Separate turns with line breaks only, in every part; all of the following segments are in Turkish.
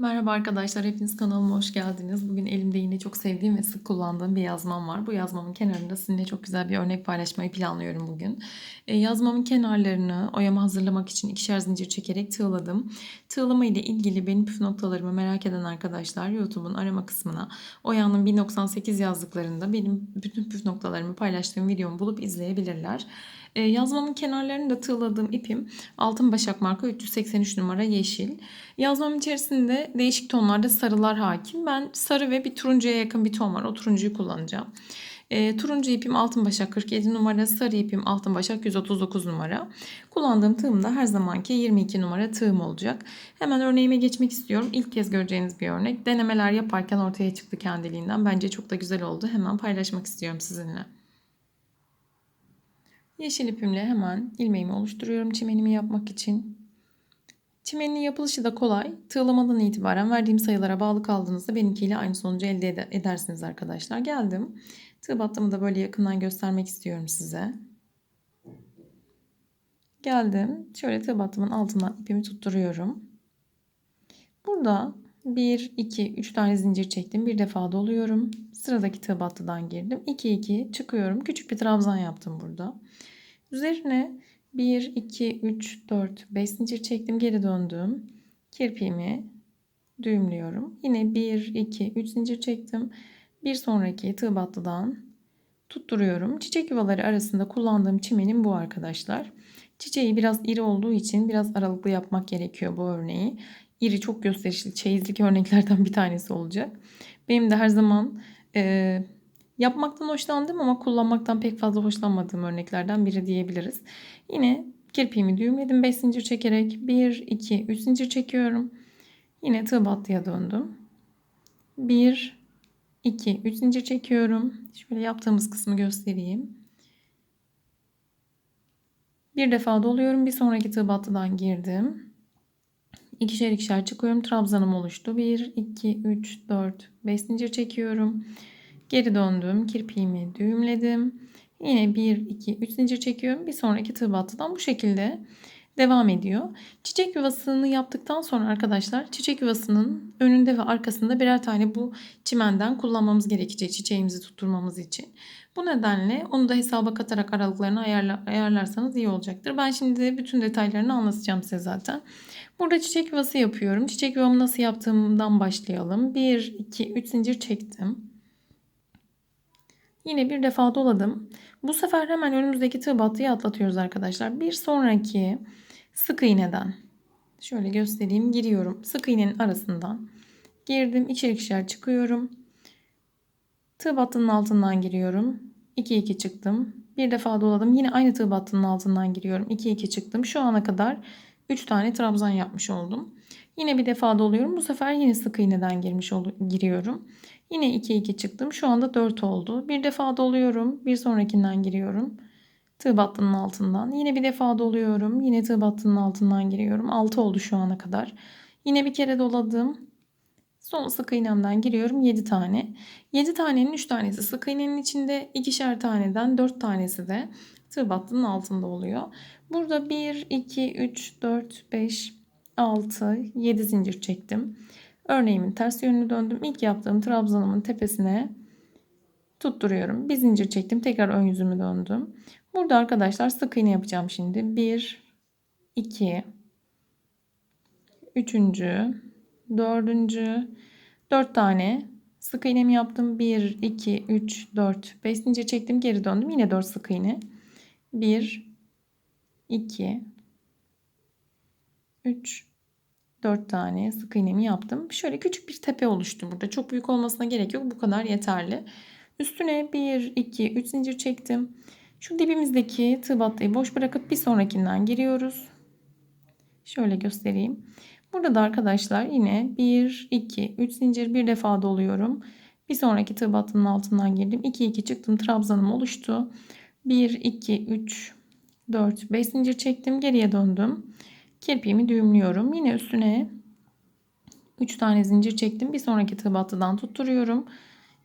Merhaba arkadaşlar, hepiniz kanalıma hoş geldiniz. Bugün elimde yine çok sevdiğim ve sık kullandığım bir yazmam var. Bu yazmamın kenarında sizinle çok güzel bir örnek paylaşmayı planlıyorum bugün. E, yazmamın kenarlarını oyama hazırlamak için ikişer zincir çekerek tığladım. Tığlama ile ilgili benim püf noktalarımı merak eden arkadaşlar YouTube'un arama kısmına Oya'nın 1.98 yazdıklarında benim bütün püf noktalarımı paylaştığım videomu bulup izleyebilirler. E, yazmamın kenarlarını da tığladığım ipim Altın Başak marka 383 numara yeşil. Yazmam içerisinde değişik tonlarda sarılar hakim. Ben sarı ve bir turuncuya yakın bir ton var. O turuncuyu kullanacağım. E, turuncu ipim Altın Başak 47 numara, sarı ipim Altın Başak 139 numara. Kullandığım tığım da her zamanki 22 numara tığım olacak. Hemen örneğime geçmek istiyorum. İlk kez göreceğiniz bir örnek. Denemeler yaparken ortaya çıktı kendiliğinden. Bence çok da güzel oldu. Hemen paylaşmak istiyorum sizinle. Yeşil ipimle hemen ilmeğimi oluşturuyorum çimenimi yapmak için. Çimenin yapılışı da kolay. Tığlamadan itibaren verdiğim sayılara bağlı kaldığınızda benimkiyle aynı sonucu elde edersiniz arkadaşlar. Geldim. Tığ battımı da böyle yakından göstermek istiyorum size. Geldim. Şöyle tığ battımın altından ipimi tutturuyorum. Burada 1, 2, 3 tane zincir çektim. Bir defa doluyorum. Sıradaki tığ battıdan girdim. 2, 2 çıkıyorum. Küçük bir trabzan yaptım burada. Üzerine 1, 2, 3, 4, 5 zincir çektim. Geri döndüm. Kirpiğimi düğümlüyorum. Yine 1, 2, 3 zincir çektim. Bir sonraki tığ battıdan tutturuyorum. Çiçek yuvaları arasında kullandığım çimenim bu arkadaşlar. Çiçeği biraz iri olduğu için biraz aralıklı yapmak gerekiyor bu örneği. İri çok gösterişli çeyizlik örneklerden bir tanesi olacak. Benim de her zaman e, Yapmaktan hoşlandım ama kullanmaktan pek fazla hoşlanmadığım örneklerden biri diyebiliriz. Yine kirpiğimi düğümledim 5 zincir çekerek 1 2 3 zincir çekiyorum. Yine tığ battıya döndüm. 1 2 3 zincir çekiyorum. Şöyle yaptığımız kısmı göstereyim. Bir defa doluyorum. Bir sonraki tığ battıdan girdim. İkişer ikişer çıkıyorum. Trabzanım oluştu. 1 2 3 4 5 zincir çekiyorum. Geri döndüm. Kirpiğimi düğümledim. Yine 1, 2, 3 zincir çekiyorum. Bir sonraki tığ battıdan bu şekilde devam ediyor. Çiçek yuvasını yaptıktan sonra arkadaşlar çiçek yuvasının önünde ve arkasında birer tane bu çimenden kullanmamız gerekecek çiçeğimizi tutturmamız için. Bu nedenle onu da hesaba katarak aralıklarını ayarla, ayarlarsanız iyi olacaktır. Ben şimdi bütün detaylarını anlatacağım size zaten. Burada çiçek yuvası yapıyorum. Çiçek yuvamı nasıl yaptığımdan başlayalım. 1, 2, 3 zincir çektim. Yine bir defa doladım. Bu sefer hemen önümüzdeki tığ battıyı atlatıyoruz arkadaşlar. Bir sonraki sık iğneden şöyle göstereyim giriyorum. Sık iğnenin arasından girdim. İçeri ikişer çıkıyorum. Tığ battının altından giriyorum. 2 2 çıktım. Bir defa doladım. Yine aynı tığ battının altından giriyorum. 2 2 çıktım. Şu ana kadar 3 tane trabzan yapmış oldum. Yine bir defa doluyorum. Bu sefer yine sık iğneden girmiş giriyorum. Yine 2 2 çıktım. Şu anda 4 oldu. Bir defa doluyorum. Bir sonrakinden giriyorum. Tığ battının altından. Yine bir defa doluyorum. Yine tığ battının altından giriyorum. 6 oldu şu ana kadar. Yine bir kere doladım. Son sık iğnemden giriyorum 7 tane. 7 tanenin 3 tanesi sık iğnenin içinde, ikişer taneden 4 tanesi de tığ battının altında oluyor. Burada 1, 2, 3, 4, 5, 6, 7 zincir çektim. Örneğimin ters yönünü döndüm. İlk yaptığım trabzanımın tepesine tutturuyorum. Bir zincir çektim. Tekrar ön yüzümü döndüm. Burada arkadaşlar sık iğne yapacağım şimdi. 1 2 3. 4. 4 tane sık iğnemi yaptım. 1 2 3 4 5 zincir çektim. Geri döndüm. Yine 4 sık iğne. 1 2 3 4 tane sık iğnemi yaptım. Şöyle küçük bir tepe oluştu burada. Çok büyük olmasına gerek yok. Bu kadar yeterli. Üstüne 1, 2, 3 zincir çektim. Şu dibimizdeki tığ battıyı boş bırakıp bir sonrakinden giriyoruz. Şöyle göstereyim. Burada da arkadaşlar yine 1, 2, 3 zincir bir defa doluyorum. Bir sonraki tığ battının altından girdim. 2, 2 çıktım. Trabzanım oluştu. 1, 2, 3, 4, 5 zincir çektim. Geriye döndüm. Kirpiğimi düğümlüyorum. Yine üstüne 3 tane zincir çektim. Bir sonraki tığ battıdan tutturuyorum.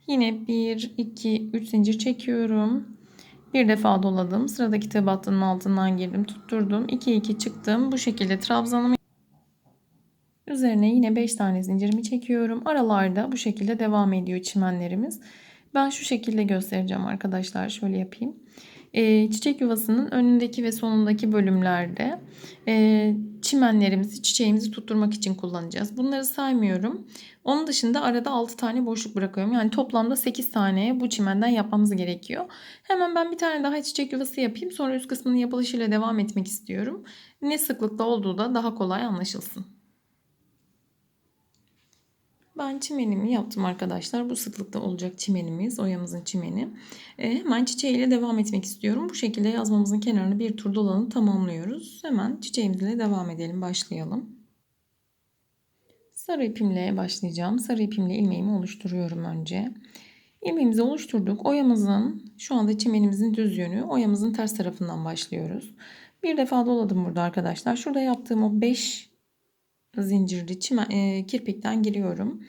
Yine 1, 2, 3 zincir çekiyorum. Bir defa doladım. Sıradaki tığ battının altından girdim. Tutturdum. 2, 2 çıktım. Bu şekilde trabzanımı Üzerine yine 5 tane zincirimi çekiyorum. Aralarda bu şekilde devam ediyor çimenlerimiz. Ben şu şekilde göstereceğim arkadaşlar. Şöyle yapayım. Ee, çiçek yuvasının önündeki ve sonundaki bölümlerde e, çimenlerimizi, çiçeğimizi tutturmak için kullanacağız. Bunları saymıyorum. Onun dışında arada 6 tane boşluk bırakıyorum. Yani toplamda 8 tane bu çimenden yapmamız gerekiyor. Hemen ben bir tane daha çiçek yuvası yapayım. Sonra üst kısmının yapılışıyla devam etmek istiyorum. Ne sıklıkta olduğu da daha kolay anlaşılsın. Ben çimenimi yaptım arkadaşlar. Bu sıklıkta olacak çimenimiz. Oyamızın çimeni. E, hemen çiçeğiyle devam etmek istiyorum. Bu şekilde yazmamızın kenarını bir tur dolanıp tamamlıyoruz. Hemen çiçeğimizle devam edelim. Başlayalım. Sarı ipimle başlayacağım. Sarı ipimle ilmeğimi oluşturuyorum önce. İlmeğimizi oluşturduk. Oyamızın şu anda çimenimizin düz yönü. Oyamızın ters tarafından başlıyoruz. Bir defa doladım burada arkadaşlar. Şurada yaptığım o 5 zincirli çimen, e, kirpikten giriyorum.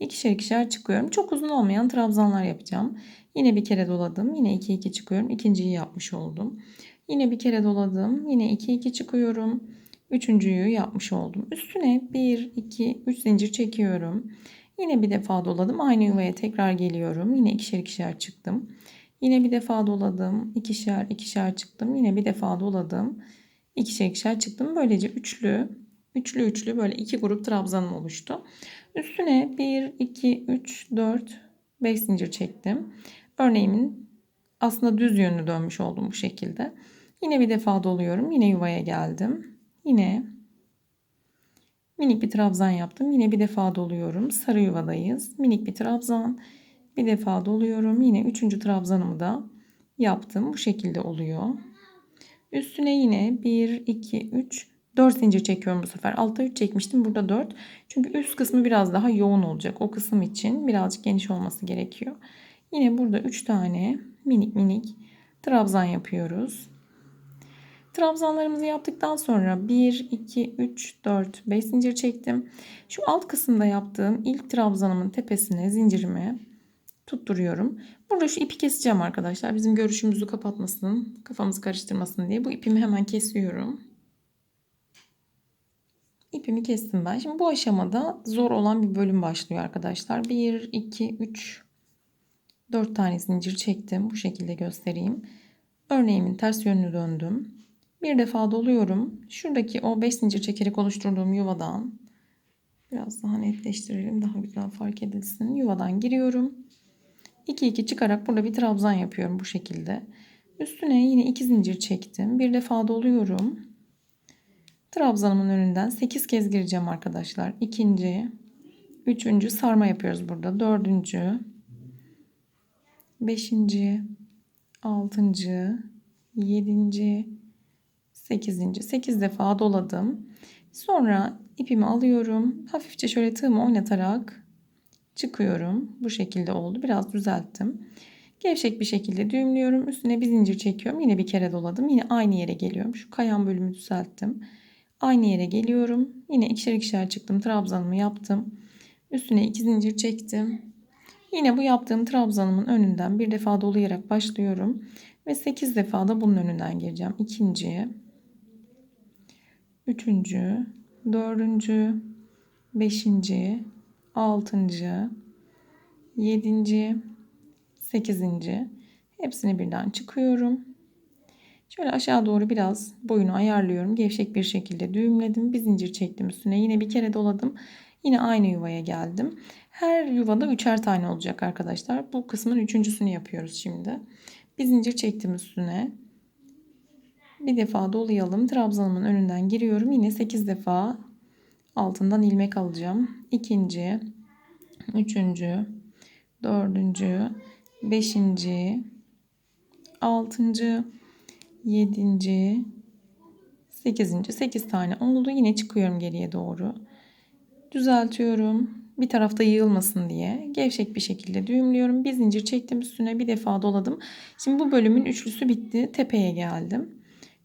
İkişer ikişer çıkıyorum. Çok uzun olmayan trabzanlar yapacağım. Yine bir kere doladım. Yine 2 2 çıkıyorum. İkinciyi yapmış oldum. Yine bir kere doladım. Yine 2 2 çıkıyorum. Üçüncüyü yapmış oldum. Üstüne 1 2 3 zincir çekiyorum. Yine bir defa doladım. Aynı yuvaya tekrar geliyorum. Yine ikişer ikişer çıktım. Yine bir defa doladım. ikişer ikişer çıktım. Yine bir defa doladım. İkişer ikişer çıktım. Böylece üçlü Üçlü üçlü böyle iki grup trabzanım oluştu. Üstüne 1, 2, 3, 4, 5 zincir çektim. Örneğimin aslında düz yönlü dönmüş oldum bu şekilde. Yine bir defa doluyorum. Yine yuvaya geldim. Yine minik bir trabzan yaptım. Yine bir defa doluyorum. Sarı yuvadayız. Minik bir trabzan. Bir defa doluyorum. Yine üçüncü trabzanımı da yaptım. Bu şekilde oluyor. Üstüne yine 1, 2, 3, 4 zincir çekiyorum bu sefer. Altta 3 çekmiştim. Burada 4. Çünkü üst kısmı biraz daha yoğun olacak. O kısım için birazcık geniş olması gerekiyor. Yine burada 3 tane minik minik trabzan yapıyoruz. Trabzanlarımızı yaptıktan sonra 1, 2, 3, 4, 5 zincir çektim. Şu alt kısımda yaptığım ilk trabzanımın tepesine zincirimi tutturuyorum. Burada şu ipi keseceğim arkadaşlar. Bizim görüşümüzü kapatmasın, kafamızı karıştırmasın diye. Bu ipimi hemen kesiyorum. İpimi kestim ben. Şimdi bu aşamada zor olan bir bölüm başlıyor arkadaşlar. 1, 2, 3, 4 tane zincir çektim. Bu şekilde göstereyim. Örneğimin ters yönünü döndüm. Bir defa doluyorum. Şuradaki o 5 zincir çekerek oluşturduğum yuvadan biraz daha netleştirelim. Daha güzel fark edilsin. Yuvadan giriyorum. 2 2 çıkarak burada bir trabzan yapıyorum bu şekilde. Üstüne yine 2 zincir çektim. Bir defa doluyorum. Trabzanımın önünden 8 kez gireceğim arkadaşlar. İkinci, üçüncü sarma yapıyoruz burada. Dördüncü, beşinci, altıncı, yedinci, sekizinci. Sekiz defa doladım. Sonra ipimi alıyorum. Hafifçe şöyle tığımı oynatarak çıkıyorum. Bu şekilde oldu. Biraz düzelttim. Gevşek bir şekilde düğümlüyorum. Üstüne bir zincir çekiyorum. Yine bir kere doladım. Yine aynı yere geliyorum. Şu kayan bölümü düzelttim. Aynı yere geliyorum. Yine ikişer ikişer çıktım. Trabzanımı yaptım. Üstüne iki zincir çektim. Yine bu yaptığım trabzanımın önünden bir defa dolayarak başlıyorum. Ve 8 defa da bunun önünden gireceğim. İkinci, üçüncü, dördüncü, beşinci, altıncı, yedinci, sekizinci. Hepsini birden çıkıyorum. Şöyle aşağı doğru biraz boyunu ayarlıyorum. Gevşek bir şekilde düğümledim. Bir zincir çektim üstüne. Yine bir kere doladım. Yine aynı yuvaya geldim. Her yuvada üçer tane olacak arkadaşlar. Bu kısmın üçüncüsünü yapıyoruz şimdi. Bir zincir çektim üstüne. Bir defa dolayalım. Trabzanımın önünden giriyorum. Yine 8 defa altından ilmek alacağım. İkinci, üçüncü, dördüncü, beşinci, altıncı, 7. 8. 8 tane oldu. Yine çıkıyorum geriye doğru. Düzeltiyorum. Bir tarafta yığılmasın diye gevşek bir şekilde düğümlüyorum. Bir zincir çektim üstüne bir defa doladım. Şimdi bu bölümün üçlüsü bitti. Tepeye geldim.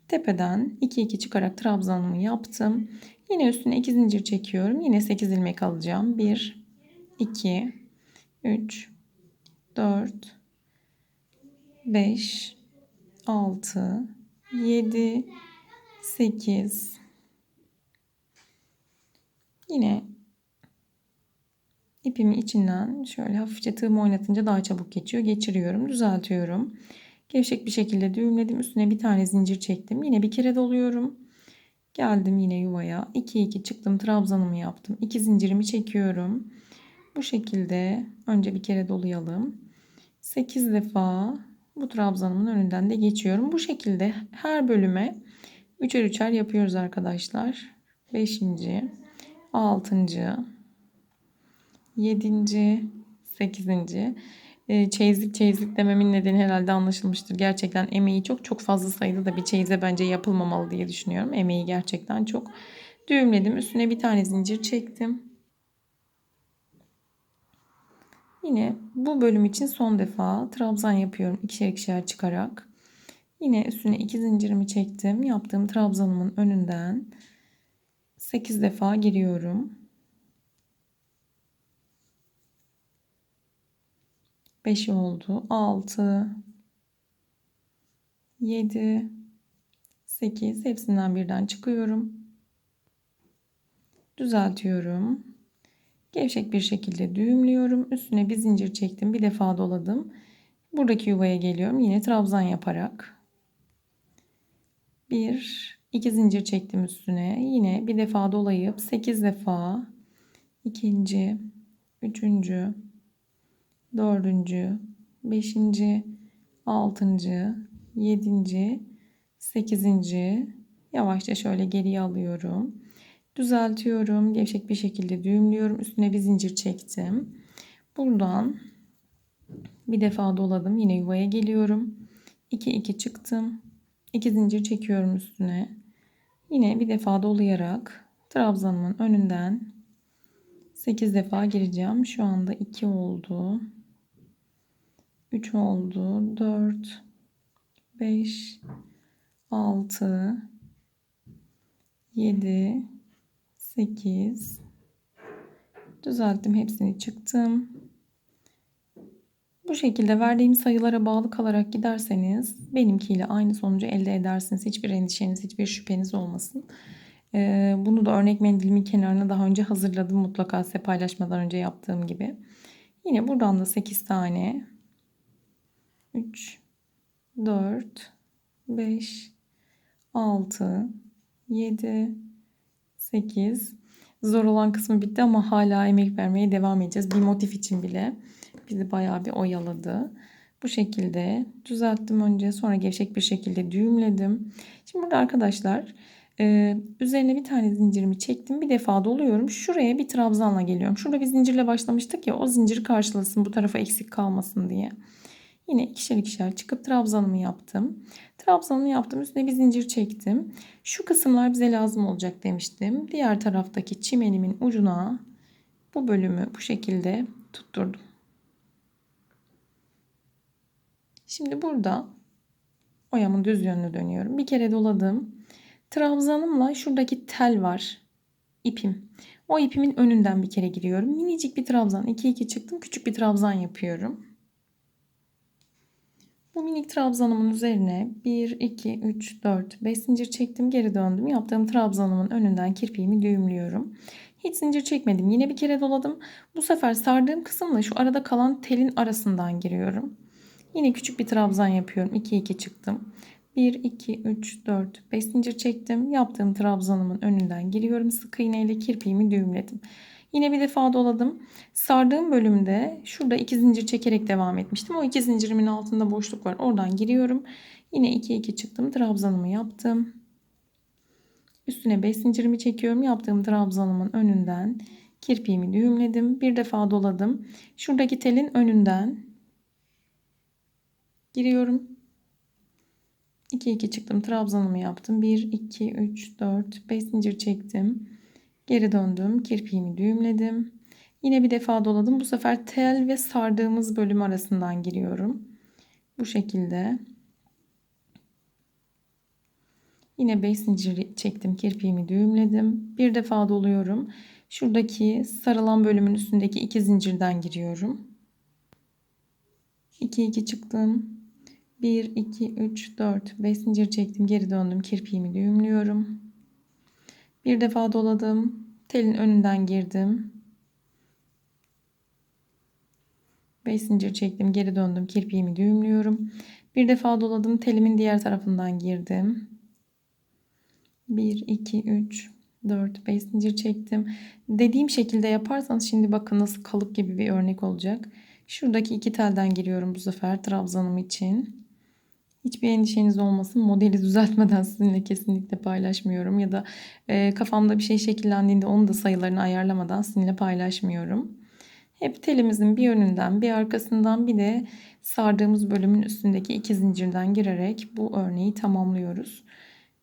Tepeden 2 2 çıkarak trabzanımı yaptım. Yine üstüne 2 zincir çekiyorum. Yine 8 ilmek alacağım. 1 2 3 4 5 6, 7, 8, Yine ipimi içinden şöyle hafifçe tığımı oynatınca daha çabuk geçiyor. Geçiriyorum, düzeltiyorum. Gevşek bir şekilde düğümledim. Üstüne bir tane zincir çektim. Yine bir kere doluyorum. Geldim yine yuvaya. 2 2 çıktım. Trabzanımı yaptım. 2 zincirimi çekiyorum. Bu şekilde önce bir kere dolayalım. 8 defa bu trabzanımın önünden de geçiyorum. Bu şekilde her bölüme üçer üçer yapıyoruz arkadaşlar. 5. 6. 7. 8. E, çeyizlik çeyizlik dememin nedeni herhalde anlaşılmıştır. Gerçekten emeği çok çok fazla sayıda da bir çeyize bence yapılmamalı diye düşünüyorum. Emeği gerçekten çok. Düğümledim. Üstüne bir tane zincir çektim. Yine bu bölüm için son defa trabzan yapıyorum ikişer ikişer çıkarak. Yine üstüne iki zincirimi çektim. Yaptığım trabzanımın önünden 8 defa giriyorum. 5 oldu. 6 7 8 hepsinden birden çıkıyorum. Düzeltiyorum. Gevşek bir şekilde düğümlüyorum. Üstüne bir zincir çektim. Bir defa doladım. Buradaki yuvaya geliyorum. Yine trabzan yaparak. Bir, iki zincir çektim üstüne. Yine bir defa dolayıp 8 defa ikinci, üçüncü, dördüncü, beşinci, altıncı, yedinci, sekizinci yavaşça şöyle geriye alıyorum. Düzeltiyorum. Gevşek bir şekilde düğümlüyorum. Üstüne bir zincir çektim. Buradan bir defa doladım. Yine yuvaya geliyorum. 2 2 çıktım. 2 zincir çekiyorum üstüne. Yine bir defa dolayarak trabzanımın önünden 8 defa gireceğim. Şu anda 2 oldu. 3 oldu. 4 5 6 7 8 düzelttim hepsini çıktım. Bu şekilde verdiğim sayılara bağlı kalarak giderseniz benimkiyle aynı sonucu elde edersiniz. Hiçbir endişeniz, hiçbir şüpheniz olmasın. Ee, bunu da örnek mendilimin kenarına daha önce hazırladım. Mutlaka size paylaşmadan önce yaptığım gibi. Yine buradan da 8 tane 3 4 5 6 7 8 zor olan kısmı bitti ama hala emek vermeye devam edeceğiz. Bir motif için bile bizi bayağı bir oyaladı. Bu şekilde düzelttim önce sonra gevşek bir şekilde düğümledim. Şimdi burada arkadaşlar e, üzerine bir tane zincirimi çektim. Bir defa doluyorum. Şuraya bir trabzanla geliyorum. Şurada bir zincirle başlamıştık ya o zinciri karşılasın bu tarafa eksik kalmasın diye. Yine ikişer ikişer çıkıp trabzanımı yaptım. Trabzanımı yaptım. Üstüne bir zincir çektim. Şu kısımlar bize lazım olacak demiştim. Diğer taraftaki çimenimin ucuna bu bölümü bu şekilde tutturdum. Şimdi burada oyamın düz yönünü dönüyorum. Bir kere doladım. Trabzanımla şuradaki tel var. ipim. O ipimin önünden bir kere giriyorum. Minicik bir trabzan. 2 2 çıktım. Küçük bir trabzan yapıyorum. Bu minik trabzanımın üzerine 1, 2, 3, 4, 5 zincir çektim. Geri döndüm. Yaptığım trabzanımın önünden kirpiğimi düğümlüyorum. Hiç zincir çekmedim. Yine bir kere doladım. Bu sefer sardığım kısımla şu arada kalan telin arasından giriyorum. Yine küçük bir trabzan yapıyorum. 2 2 çıktım. 1 2 3 4 5 zincir çektim. Yaptığım trabzanımın önünden giriyorum. Sık iğne ile kirpiğimi düğümledim. Yine bir defa doladım. Sardığım bölümde şurada iki zincir çekerek devam etmiştim. O iki zincirimin altında boşluk var. Oradan giriyorum. Yine 2 2 çıktım. Trabzanımı yaptım. Üstüne 5 zincirimi çekiyorum. Yaptığım trabzanımın önünden kirpiğimi düğümledim. Bir defa doladım. Şuradaki telin önünden giriyorum. 2 2 çıktım. Trabzanımı yaptım. 1 2 3 4 5 zincir çektim. Geri döndüm. Kirpiğimi düğümledim. Yine bir defa doladım. Bu sefer tel ve sardığımız bölüm arasından giriyorum. Bu şekilde. Yine 5 zincir çektim. Kirpiğimi düğümledim. Bir defa doluyorum. Şuradaki sarılan bölümün üstündeki iki zincirden giriyorum. 2 2 çıktım. 1 2 3 4 5 zincir çektim. Geri döndüm. Kirpiğimi düğümlüyorum. Bir defa doladım. Telin önünden girdim. 5 zincir çektim. Geri döndüm. Kirpiğimi düğümlüyorum. Bir defa doladım. Telimin diğer tarafından girdim. 1, 2, 3, 4, 5 zincir çektim. Dediğim şekilde yaparsanız şimdi bakın nasıl kalıp gibi bir örnek olacak. Şuradaki iki telden giriyorum bu sefer trabzanım için. Hiçbir endişeniz olmasın. Modeli düzeltmeden sizinle kesinlikle paylaşmıyorum. Ya da e, kafamda bir şey şekillendiğinde onu da sayılarını ayarlamadan sizinle paylaşmıyorum. Hep telimizin bir yönünden bir arkasından bir de sardığımız bölümün üstündeki iki zincirden girerek bu örneği tamamlıyoruz.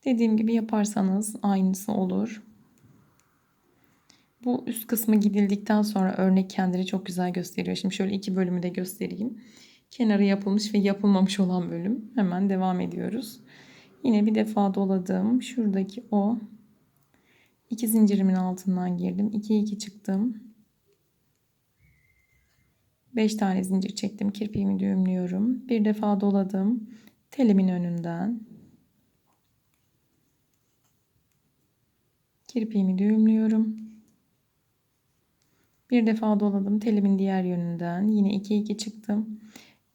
Dediğim gibi yaparsanız aynısı olur. Bu üst kısmı gidildikten sonra örnek kendini çok güzel gösteriyor. Şimdi şöyle iki bölümü de göstereyim. Kenarı yapılmış ve yapılmamış olan bölüm. Hemen devam ediyoruz. Yine bir defa doladım. Şuradaki o iki zincirimin altından girdim. 2 2 çıktım. 5 tane zincir çektim. Kirpiğimi düğümlüyorum. Bir defa doladım. Telimin önünden. Kirpiğimi düğümlüyorum. Bir defa doladım. Telimin diğer yönünden. Yine 2 2 çıktım.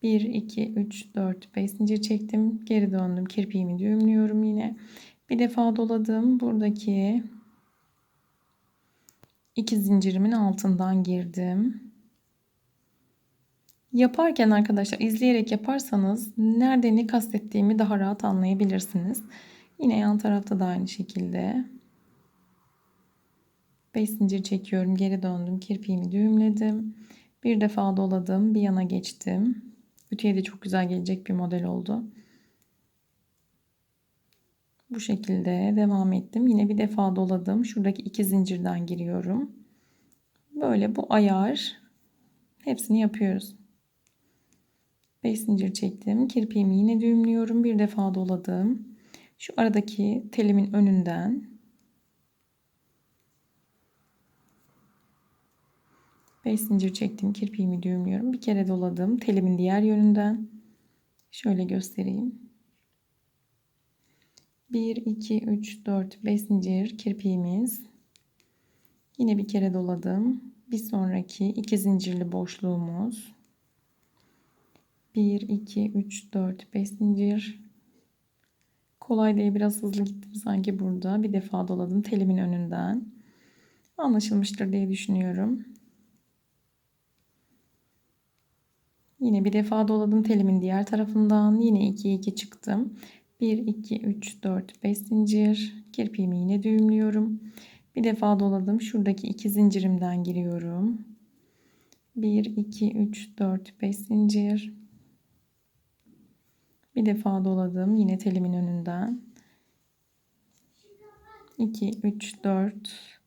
1 2 3 4 5 zincir çektim. Geri döndüm. Kirpiğimi düğümlüyorum yine. Bir defa doladım. Buradaki iki zincirimin altından girdim. Yaparken arkadaşlar izleyerek yaparsanız nerede ne kastettiğimi daha rahat anlayabilirsiniz. Yine yan tarafta da aynı şekilde. 5 zincir çekiyorum. Geri döndüm. Kirpiğimi düğümledim. Bir defa doladım. Bir yana geçtim. Ütüye de çok güzel gelecek bir model oldu. Bu şekilde devam ettim. Yine bir defa doladım. Şuradaki iki zincirden giriyorum. Böyle bu ayar hepsini yapıyoruz. 5 zincir çektim. Kirpiğimi yine düğümlüyorum. Bir defa doladım. Şu aradaki telimin önünden 5 zincir çektim. Kirpiğimi düğümlüyorum. Bir kere doladım. Telimin diğer yönünden. Şöyle göstereyim. 1, 2, 3, 4, 5 zincir kirpiğimiz. Yine bir kere doladım. Bir sonraki iki zincirli boşluğumuz. 1, 2, 3, 4, 5 zincir. Kolay değil biraz hızlı gittim sanki burada. Bir defa doladım telimin önünden. Anlaşılmıştır diye düşünüyorum. Yine bir defa doladım telimin diğer tarafından. Yine 2 2 çıktım. 1 2 3 4 5 zincir. Kirpiğimi yine düğümlüyorum. Bir defa doladım. Şuradaki iki zincirimden giriyorum. 1 2 3 4 5 zincir. Bir defa doladım. Yine telimin önünden. 2 3 4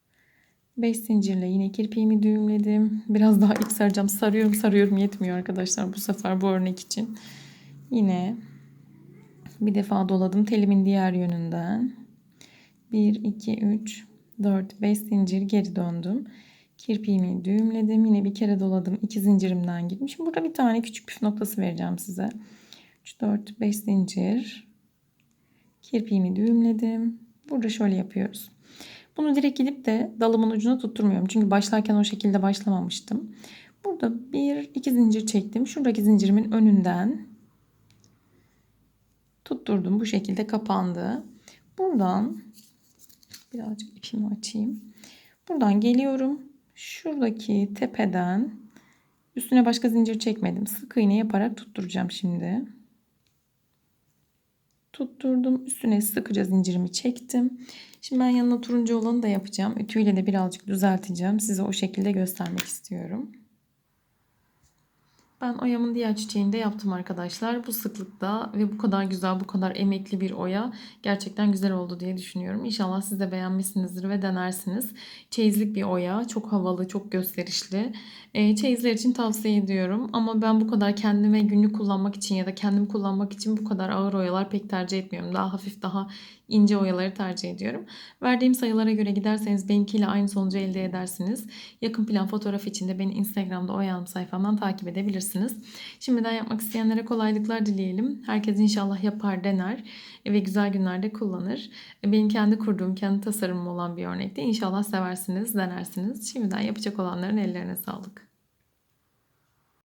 5 zincirle yine kirpiğimi düğümledim. Biraz daha ip saracağım. Sarıyorum sarıyorum yetmiyor arkadaşlar bu sefer bu örnek için. Yine bir defa doladım telimin diğer yönünden. 1 2 3 4 5 zincir geri döndüm. Kirpiğimi düğümledim. Yine bir kere doladım. 2 zincirimden. Şimdi burada bir tane küçük püf noktası vereceğim size. 3 4 5 zincir. Kirpiğimi düğümledim. Burada şöyle yapıyoruz. Bunu direkt gidip de dalımın ucuna tutturmuyorum. Çünkü başlarken o şekilde başlamamıştım. Burada bir iki zincir çektim. Şuradaki zincirimin önünden tutturdum. Bu şekilde kapandı. Buradan birazcık ipimi açayım. Buradan geliyorum. Şuradaki tepeden üstüne başka zincir çekmedim. Sık iğne yaparak tutturacağım şimdi tutturdum. Üstüne sıkıca zincirimi çektim. Şimdi ben yanına turuncu olanı da yapacağım. Ütüyle de birazcık düzelteceğim. Size o şekilde göstermek istiyorum. Ben oyamın diğer çiçeğini de yaptım arkadaşlar. Bu sıklıkta ve bu kadar güzel, bu kadar emekli bir oya gerçekten güzel oldu diye düşünüyorum. İnşallah siz de beğenmişsinizdir ve denersiniz. Çeyizlik bir oya. Çok havalı, çok gösterişli. E, çeyizler için tavsiye ediyorum. Ama ben bu kadar kendime günlük kullanmak için ya da kendim kullanmak için bu kadar ağır oyalar pek tercih etmiyorum. Daha hafif, daha ince oyaları tercih ediyorum. Verdiğim sayılara göre giderseniz benimkiyle aynı sonucu elde edersiniz. Yakın plan fotoğraf için de beni Instagram'da oyalım sayfamdan takip edebilirsiniz. Yapabilirsiniz. Şimdiden yapmak isteyenlere kolaylıklar dileyelim. Herkes inşallah yapar, dener ve güzel günlerde kullanır. Benim kendi kurduğum, kendi tasarımım olan bir örnekti. İnşallah seversiniz, denersiniz. Şimdiden yapacak olanların ellerine sağlık.